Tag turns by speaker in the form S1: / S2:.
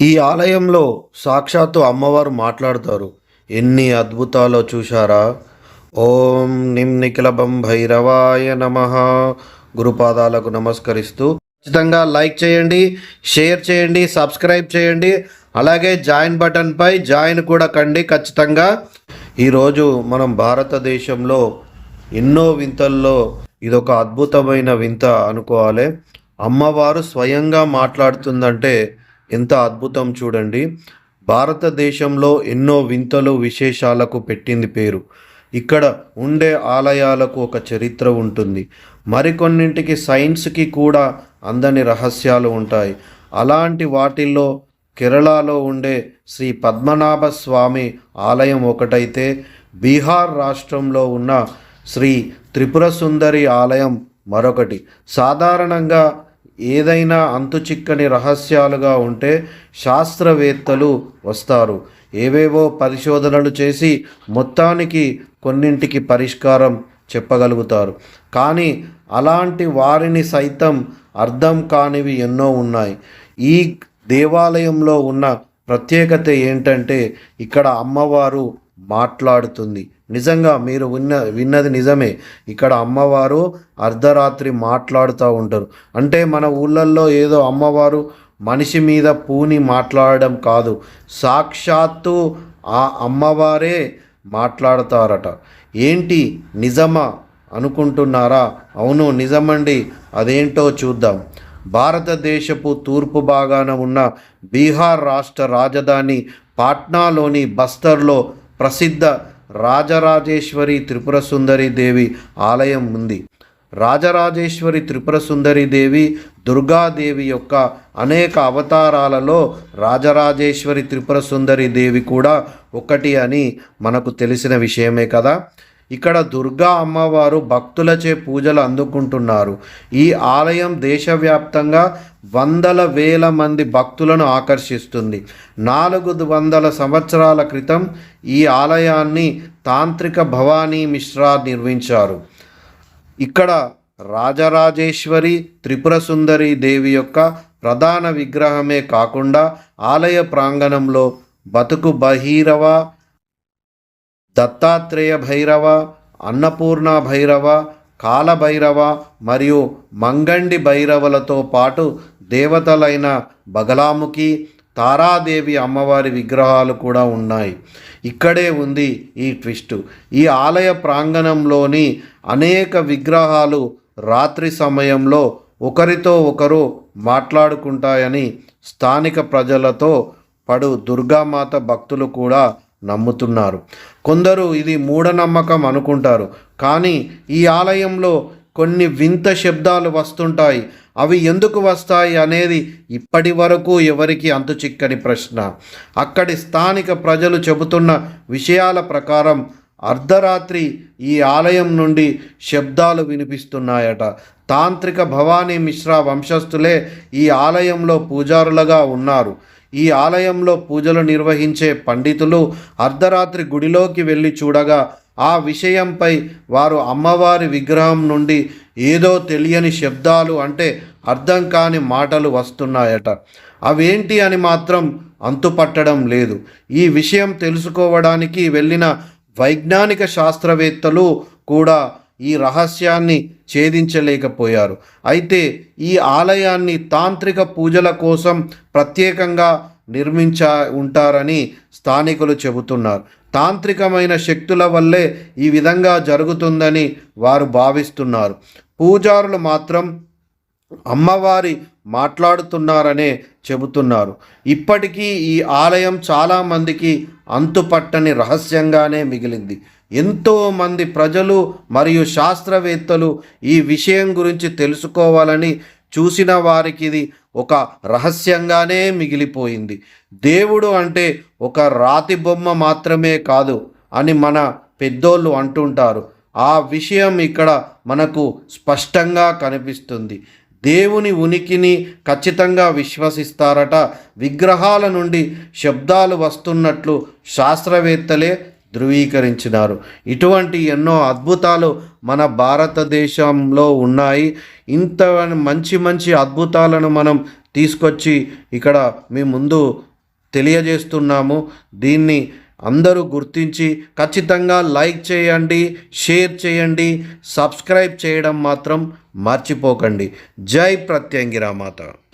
S1: ఈ ఆలయంలో సాక్షాత్తు అమ్మవారు మాట్లాడతారు. ఎన్ని అద్భుతాలో చూశారా? ఓం నిం నిఖిలభం భైరవాయ నమ. గురుపాదాలకు నమస్కరిస్తూ ఖచ్చితంగా లైక్ చేయండి షేర్ చేయండి సబ్స్క్రైబ్ చేయండి. అలాగే జాయిన్ బటన్పై జాయిన్ కూడా కండి ఖచ్చితంగా. ఈరోజు మనం భారతదేశంలో ఎన్నో వింతల్లో ఇదొక అద్భుతమైన వింత అనుకోవాలి. అమ్మవారు స్వయంగా మాట్లాడుతుందంటే ఎంత అద్భుతం చూడండి. భారతదేశంలో ఎన్నో వింతలు విశేషాలకు పెట్టింది పేరు. ఇక్కడ ఉండే ఆలయాలకు ఒక చరిత్ర ఉంటుంది. మరికొన్నింటికి సైన్స్కి కూడా అందని రహస్యాలు ఉంటాయి. అలాంటి వాటిల్లో కేరళలో ఉండే శ్రీ పద్మనాభ స్వామి ఆలయం ఒకటైతే బీహార్ రాష్ట్రంలో ఉన్న శ్రీ త్రిపుర సుందరి ఆలయం మరొకటి. సాధారణంగా ఏదైనా అంతుచిక్కని రహస్యాలుగా ఉంటే శాస్త్రవేత్తలు వస్తారు. ఏవేవో పరిశోధనలు చేసి మొత్తానికి కొన్నింటికి పరిష్కారం చెప్పగలుగుతారు. కానీ అలాంటి వారిని సైతం అర్థం కానివి ఎన్నో ఉన్నాయి. ఈ దేవాలయంలో ఉన్న ప్రత్యేకత ఏంటంటే ఇక్కడ అమ్మవారు మాట్లాడుతుంది. నిజంగా మీరు విన్న విన్నది నిజమే. ఇక్కడ అమ్మవారు అర్ధరాత్రి మాట్లాడుతూ ఉంటారు. అంటే మన ఊళ్ళల్లో ఏదో అమ్మవారు మనిషి మీద పూని మాట్లాడడం కాదు. సాక్షాత్తు ఆ అమ్మవారే మాట్లాడతారట. ఏంటి నిజమా అనుకుంటున్నారా? అవును నిజమండి. అదేంటో చూద్దాం. భారతదేశపు తూర్పు భాగాన ఉన్న బీహార్ రాష్ట్ర రాజధాని పాట్నాలోని బస్తర్లో ప్రసిద్ధ రాజరాజేశ్వరి త్రిపుర సుందరి దేవి ఆలయం ఉంది. రాజరాజేశ్వరి త్రిపుర సుందరి దేవి దుర్గాదేవి యొక్క అనేక అవతారాలలో రాజరాజేశ్వరి త్రిపుర సుందరి దేవి కూడా ఒకటి అని మనకు తెలిసిన విషయమే కదా. ఇక్కడ దుర్గా అమ్మవారు భక్తులచే పూజలు అందుకుంటున్నారు. ఈ ఆలయం దేశవ్యాప్తంగా వందల వేల మంది భక్తులను ఆకర్షిస్తుంది. నాలుగు వందల సంవత్సరాల క్రితం ఈ ఆలయాన్ని తాంత్రిక భవానీ మిశ్రా నిర్మించారు. ఇక్కడ రాజరాజేశ్వరి త్రిపుర సుందరి దేవి యొక్క ప్రధాన విగ్రహమే కాకుండా ఆలయ ప్రాంగణంలో బతుకు బహీరవ దత్తాత్రేయ భైరవ అన్నపూర్ణ భైరవ కాలభైరవ మరియు మంగండి భైరవులతో పాటు దేవతలైన బగలాముఖి తారాదేవి అమ్మవారి విగ్రహాలు కూడా ఉన్నాయి. ఇక్కడే ఉంది ఈ ట్విస్ట్. ఈ ఆలయ ప్రాంగణంలోని అనేక విగ్రహాలు రాత్రి సమయంలో ఒకరితో ఒకరు మాట్లాడుకుంటాయని స్థానిక ప్రజలతో పడు దుర్గామాత భక్తులు కూడా నమ్ముతున్నారు. కొందరు ఇది మూఢనమ్మకం అనుకుంటారు. కానీ ఈ ఆలయంలో కొన్ని వింత శబ్దాలు వస్తుంటాయి. అవి ఎందుకు వస్తాయి అనేది ఇప్పటి వరకు ఎవరికి అంతుచిక్కని ప్రశ్న. అక్కడి స్థానిక ప్రజలు చెబుతున్న విషయాల ప్రకారం అర్ధరాత్రి ఈ ఆలయం నుండి శబ్దాలు వినిపిస్తున్నాయట. తాంత్రిక భవానీ మిశ్రా వంశస్థులే ఈ ఆలయంలో పూజారులుగా ఉన్నారు. ఈ ఆలయంలో పూజలు నిర్వహించే పండితులు అర్ధరాత్రి గుడిలోకి వెళ్ళి చూడగా ఆ విషయంపై వారు అమ్మవారి విగ్రహం నుండి ఏదో తెలియని శబ్దాలు అంటే అర్థం కాని మాటలు వస్తున్నాయట. అవేంటి అని మాత్రం అంతుపట్టడం లేదు. ఈ విషయం తెలుసుకోవడానికి వెళ్ళిన వైజ్ఞానిక శాస్త్రవేత్తలు కూడా ఈ రహస్యాన్ని ఛేదించలేకపోయారు. అయితే ఈ ఆలయాన్ని తాంత్రిక పూజల కోసం ప్రత్యేకంగా నిర్మించా ఉంటారని స్థానికులు చెబుతున్నారు. తాంత్రికమైన శక్తుల వల్లే ఈ విధంగా జరుగుతుందని వారు భావిస్తున్నారు. పూజారులు మాత్రం అమ్మవారి మాట్లాడుతున్నారనే చెబుతున్నారు. ఇప్పటికీ ఈ ఆలయం చాలామందికి అంతుపట్టని రహస్యంగానే మిగిలింది. ఎంతోమంది ప్రజలు మరియు శాస్త్రవేత్తలు ఈ విషయం గురించి తెలుసుకోవాలని చూసిన వారికి ఇది ఒక రహస్యంగానే మిగిలిపోయింది. దేవుడు అంటే ఒక రాతి బొమ్మ మాత్రమే కాదు అని మన పెద్దోళ్ళు అంటుంటారు. ఆ విషయం ఇక్కడ మనకు స్పష్టంగా కనిపిస్తుంది. దేవుని ఉనికిని ఖచ్చితంగా విశ్వసిస్తారట. విగ్రహాల నుండి శబ్దాలు వస్తున్నట్లు శాస్త్రవేత్తలే ధృవీకరించినారు. ఇటువంటి ఎన్నో అద్భుతాలు మన భారతదేశంలో ఉన్నాయి. ఇంత మంచి మంచి అద్భుతాలను మనం తీసుకొచ్చి ఇక్కడ మీ ముందు తెలియజేస్తున్నాము. దీన్ని అందరూ గుర్తించి ఖచ్చితంగా లైక్ చేయండి షేర్ చేయండి సబ్స్క్రైబ్ చేయడం మాత్రం మర్చిపోకండి. జై ప్రత్యంగిరామాత.